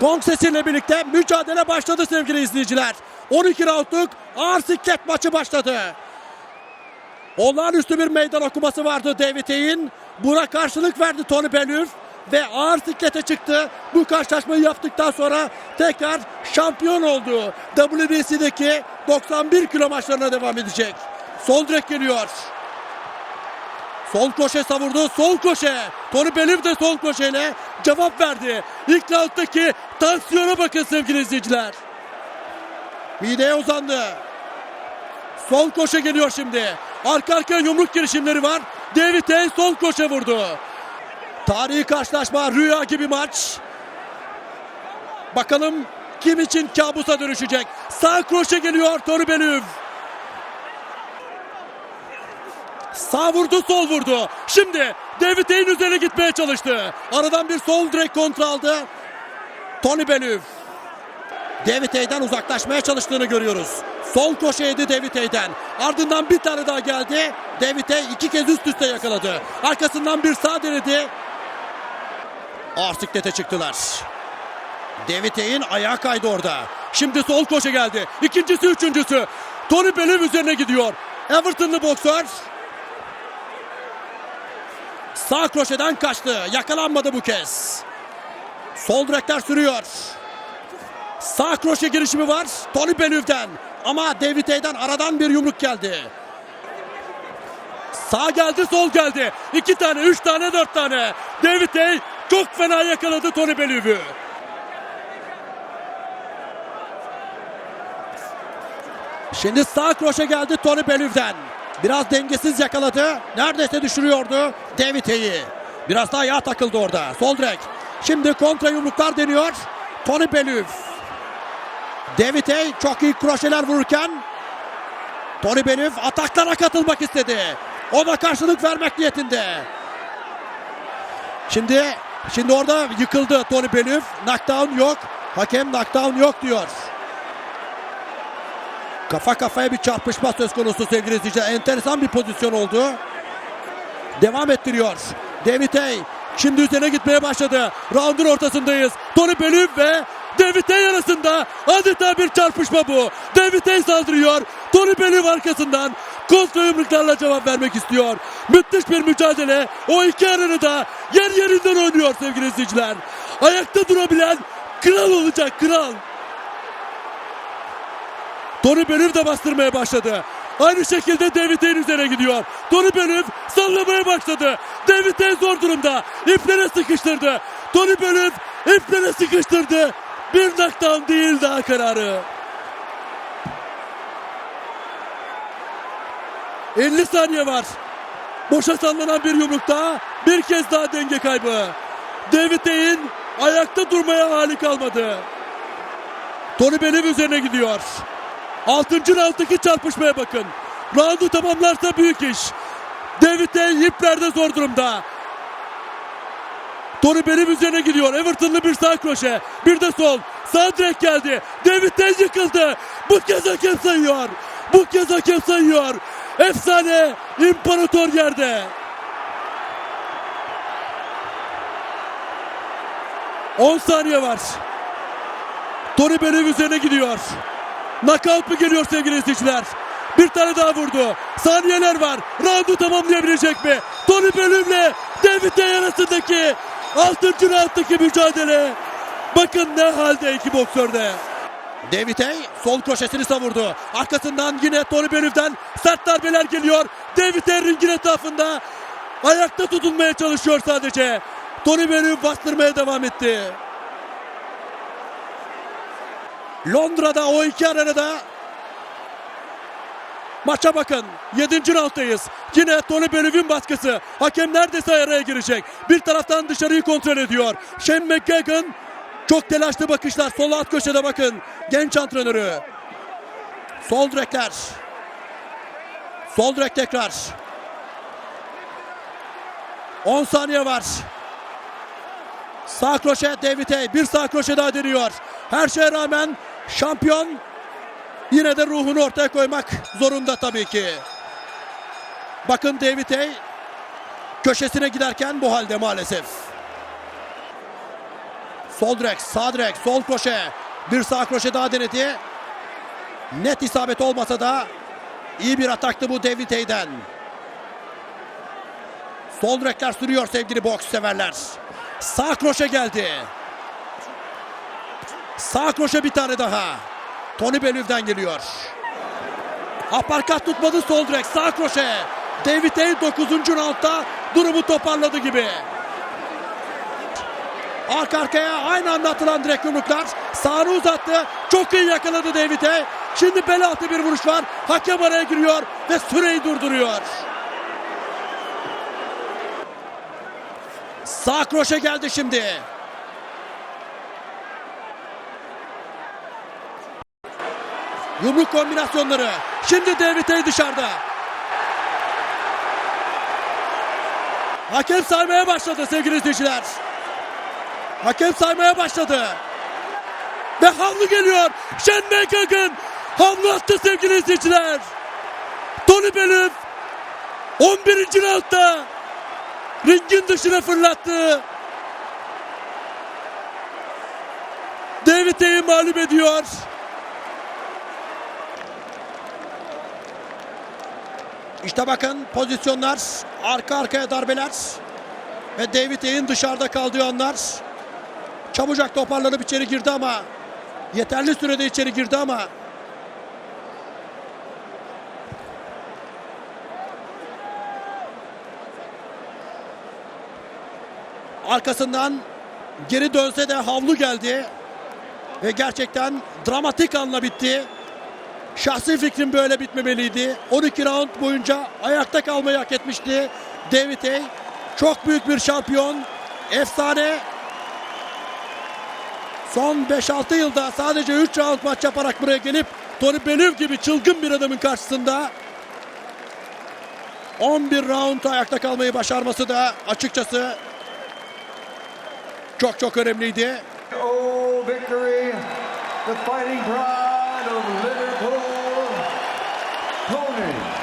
Gong sesiyle birlikte mücadele başladı sevgili izleyiciler. 12 roundluk ağır siklet maçı başladı. Olağanüstü bir meydan okuması vardı David Hay'in. Buna karşılık verdi Tony Bellew ve ağır siklete çıktı. Bu karşılaşmayı yaptıktan sonra tekrar şampiyon oldu. WBC'deki 91 kilo maçlarına devam edecek. Sol direk geliyor. Sol koşe savurdu. Sol koşe. Tony Bellew de sol koşeyle cevap verdi. İlk rounddaki tansiyona bakın sevgili izleyiciler. Mideye uzandı. Sol koşe geliyor şimdi. Arka arkaya yumruk girişimleri var. David Hay sol koşe vurdu. Tarihi karşılaşma rüya gibi maç. Bakalım kim için kabusa dönüşecek. Sağ kroşe geliyor Tony Bellew. Sağ vurdu sol vurdu. Şimdi David Hay'in üzerine gitmeye çalıştı. Aradan bir sol direkt kontra aldı. Tony Bellew. David Hay'den uzaklaşmaya çalıştığını görüyoruz. Sol koşu yedi David Hay'den. Ardından bir tane daha geldi. David Hay iki kez üst üste yakaladı. Arkasından bir sağ denedi. Ağır siklete çıktılar. David Hay'in ayağı kaydı orada. Şimdi sol koşu geldi. İkincisi üçüncüsü. Tony Bellew üzerine gidiyor. Everton'lı boksör. Sağ kroşeden kaçtı. Yakalanmadı bu kez. Sol direkler sürüyor. Sağ kroşe girişimi var. Tony Bellew'den. Ama David Hay'den aradan bir yumruk geldi. Sağ geldi, sol geldi. İki tane, üç tane, dört tane. Hay çok fena yakaladı Tony Bellew'ü. Şimdi sağ kroşe geldi Tony Bellew'den. Biraz dengesiz yakaladı. Neredeyse düşürüyordu David Hay'i. Biraz daha yağ takıldı orada. Sol direk. Şimdi kontra yumruklar deniyor. Tony. David Hay çok iyi kroşeler vururken Tony Bellew ataklara katılmak istedi. Ona karşılık vermek niyetinde. Şimdi şimdi orada yıkıldı Tony Bellew. Knockdown yok. Hakem knockdown yok diyor. Kafa kafaya bir çarpışma söz konusu sevgili izleyiciler. Enteresan bir pozisyon oldu. Devam ettiriyor. David Hay şimdi üzerine gitmeye başladı. Round'un ortasındayız. Tony Bellew ve David Hay arasında adeta bir çarpışma bu. David Hay saldırıyor. Tony Bellew arkasından kontra yumruklarla cevap vermek istiyor. Müthiş bir mücadele. O iki aranı da yer yerinden oynuyor sevgili izleyiciler. Ayakta durabilen kral olacak kral. Tony Bellew de bastırmaya başladı. Aynı şekilde David Hay'in üzerine gidiyor. Tony Bellew sallamaya başladı. David Hay zor durumda. İplere sıkıştırdı. Tony Bellew iplere sıkıştırdı. Bir knockdown değil daha kararı. 50 saniye var. Boşa sallanan bir yumruk daha. Bir kez daha denge kaybı. David Hay'in ayakta durmaya hali kalmadı. Tony Bellew üzerine gidiyor. Altıncı rounddaki çarpışmaya bakın. Roundu tamamlarsa büyük iş. David Hay iplerde zor durumda. Tony Bellew üzerine gidiyor. Everton'lı bir sağ kroşe. Bir de sol. Sağ direk geldi. David Hay yıkıldı. Bu kez hakem sayıyor. Bu kez hakem sayıyor. Efsane imparator yerde. 10 saniye var. Tony Bellew üzerine gidiyor. Knockout mı geliyor sevgili izleyiciler? Bir tane daha vurdu. Saniyeler var. Roundu tamamlayabilecek mi? Tony ile David Hay arasındaki 6. rounddaki mücadele. Bakın ne halde iki boksörde. David Hay sol kroşesini savurdu. Arkasından yine Tony Bellew'den sert darbeler geliyor. David Hay ringin etrafında ayakta tutunmaya çalışıyor sadece. Tony Bellew bastırmaya devam etti. Londra'da o iki arenada maça bakın. 7. rounddayız. Yine Tony Bellew'in baskısı. Hakem neredeyse araya girecek. Bir taraftan dışarıyı kontrol ediyor. Shane McGagan çok telaşlı bakışlar. Sol alt köşede bakın. Genç antrenörü. Sol direkler. Sol direk tekrar. 10 saniye var. Sağ kroşe David Hay. Bir sağ kroşe daha deniyor. Her şeye rağmen şampiyon yine de ruhunu ortaya koymak zorunda tabii ki. Bakın David Hay köşesine giderken bu halde maalesef. Sol direk, sağ direk, sol kroşe. Bir sağ kroşe daha denedi. Net isabet olmasa da iyi bir ataktı bu David Hay'den. Sol direkler sürüyor sevgili boks severler. Sağ kroşe geldi. Sağ kroşe bir tane daha. Tony Bellew'den geliyor. Aparkat tutmadı sol direk. Sağ kroşe. David Hay 9. roundda durumu toparladı gibi. Arka arkaya aynı anda atılan direkt yumruklar. Sağını uzattı. Çok iyi yakaladı David Hay. Şimdi bel altı bir vuruş var. Hakem araya giriyor ve süreyi durduruyor. Sağ kroşe geldi şimdi. Yumruk kombinasyonları. Şimdi David Hay dışarıda. Hakem saymaya başladı sevgili izleyiciler. Hakem saymaya başladı. Ve havlu geliyor. Shane McGugan havlu attı sevgili izleyiciler. Tony Bellew 11. roundda ringin dışına fırlattı. David Hay'i mağlup ediyor. İşte bakın pozisyonlar, arka arkaya darbeler ve David Hay'in dışarıda kaldığı anlar. Çabucak toparlanıp içeri girdi ama yeterli sürede içeri girdi ama arkasından geri dönse de havlu geldi ve gerçekten dramatik anla bitti. Şahsi fikrim böyle bitmemeliydi. 12 round boyunca ayakta kalmayı hak etmişti David Hay. Çok büyük bir şampiyon. Efsane. Son 5-6 yılda sadece 3 round maç yaparak buraya gelip Tony Bellew gibi çılgın bir adamın karşısında 11 round ayakta kalmayı başarması da açıkçası çok çok önemliydi. Oh, victory, the fighting pride of Liverpool, Tony